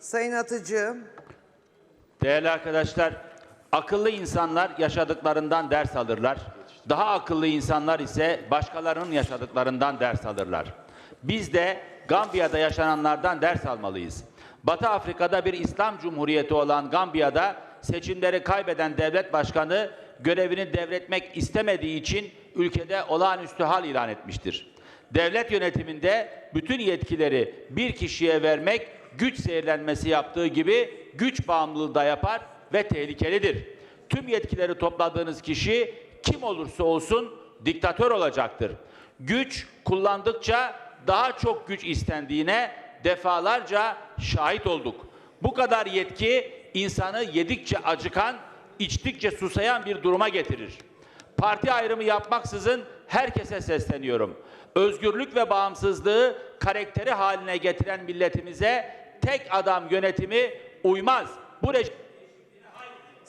Sayın Atıcı, Değerli arkadaşlar, akıllı insanlar yaşadıklarından ders alırlar. Daha akıllı insanlar ise başkalarının yaşadıklarından ders alırlar. Biz de Gambiya'da yaşananlardan ders almalıyız. Batı Afrika'da bir İslam Cumhuriyeti olan Gambiya'da seçimleri kaybeden devlet başkanı görevini devretmek istemediği için ülkede olağanüstü hal ilan etmiştir. Devlet yönetiminde bütün yetkileri bir kişiye vermek güç zehirlenmesi yaptığı gibi güç bağımlılığı da yapar ve tehlikelidir. Tüm yetkileri topladığınız kişi kim olursa olsun diktatör olacaktır. Güç kullandıkça daha çok güç istendiğine defalarca şahit olduk. Bu kadar yetki insanı yedikçe acıkan, içtikçe susayan bir duruma getirir. Parti ayrımı yapmaksızın herkese sesleniyorum. Özgürlük ve bağımsızlığı karakteri haline getiren milletimize tek adam yönetimi uymaz. Bu rejim